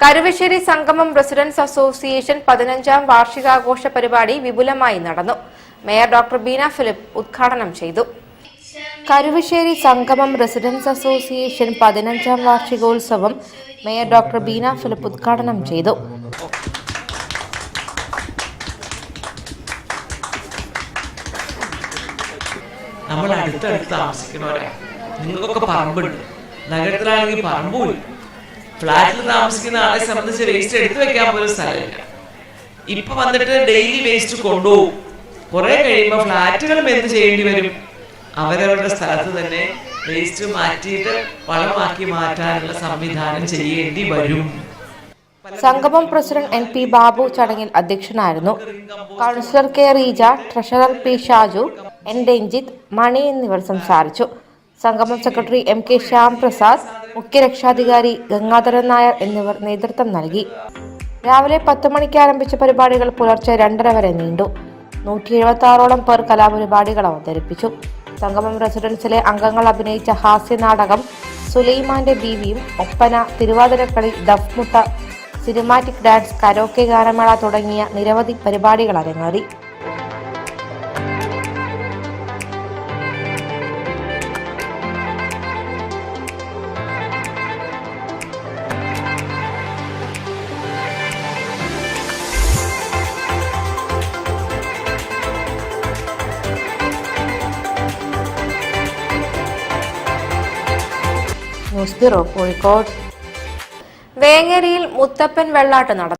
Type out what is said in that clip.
കരുവശ്ശേരി സംഗമം residence association പതിനഞ്ചാം വാർഷികാഘോഷ പരിപാടി വിപുലമായി നടന്നു. മേയർ ഡോക്ടർ ബീന ഫിലിപ്പ് ഉദ്ഘാടനം ചെയ്തു. കരുവശ്ശേരി സംഗമം റെസിഡൻസ് അസോസിയേഷൻ പതിനഞ്ചാം വാർഷികോത്സവം മേയർ ഡോക്ടർ ബീന ഫിലിപ്പ് ഉദ്ഘാടനം ചെയ്തു. നമ്മൾ അടുത്തടുത്ത് താമസിക്കണവരാ നിങ്ങൾക്കൊക്കെ പറമ്പുണ്ട്. നഗരത്തിലാണെങ്കിൽ പറമ്പുമില്ല. ഫ്ലാറ്റിൽ താമസിക്കുന്ന ആളെ സംബന്ധിച്ച് വേസ്റ്റ് എടുത്തു വെക്കാൻ പോലും സ്ഥലമില്ല. ഇപ്പൊ വന്നിട്ട് ഡെയിലി വേസ്റ്റ് കൊണ്ടുപോകും. കുറെ കഴിയുമ്പോൾ ഫ്ലാറ്റുകളും എന്ത് ചെയ്യേണ്ടി വരും? അവരവരുടെ സ്ഥലത്ത് തന്നെ വേസ്റ്റ് മാറ്റിയിട്ട് വളമാക്കി മാറ്റാനുള്ള സംവിധാനം ചെയ്യേണ്ടി വരും. സംഗമം പ്രസിഡന്റ് എൻ പി ബാബു ചടങ്ങിൽ അധ്യക്ഷനായിരുന്നു. Councillor K Reeja treasurer P Shaju N Ranjith Mani എന്നിവർ സംസാരിച്ചു. Sangamam secretary M K Shyam Prasad മുഖ്യരക്ഷാധികാരി Gangadharan Nair എന്നിവർ നേതൃത്വം നൽകി. രാവിലെ പത്ത് മണിക്ക് ആരംഭിച്ച പരിപാടികൾ പുലർച്ചെ രണ്ടര വരെ നീണ്ടു. നൂറ്റി എഴുപത്തി ആറോളം പേർ കലാപരിപാടികൾ അവതരിപ്പിച്ചു. സംഗമം റെസിഡൻസിലെ അംഗങ്ങൾ അഭിനയിച്ച ഹാസ്യ നാടകം സുലൈമാന്റെ ബീവിയും oppana Thiruvathirakali Duffmuttu cinematic dance karaoke ഗാനമേള തുടങ്ങിയ നിരവധി പരിപാടികൾ അരങ്ങേറി. News bureau Kozhikode. വേങ്ങരയിൽ Muthappan Vellat നടന്നു.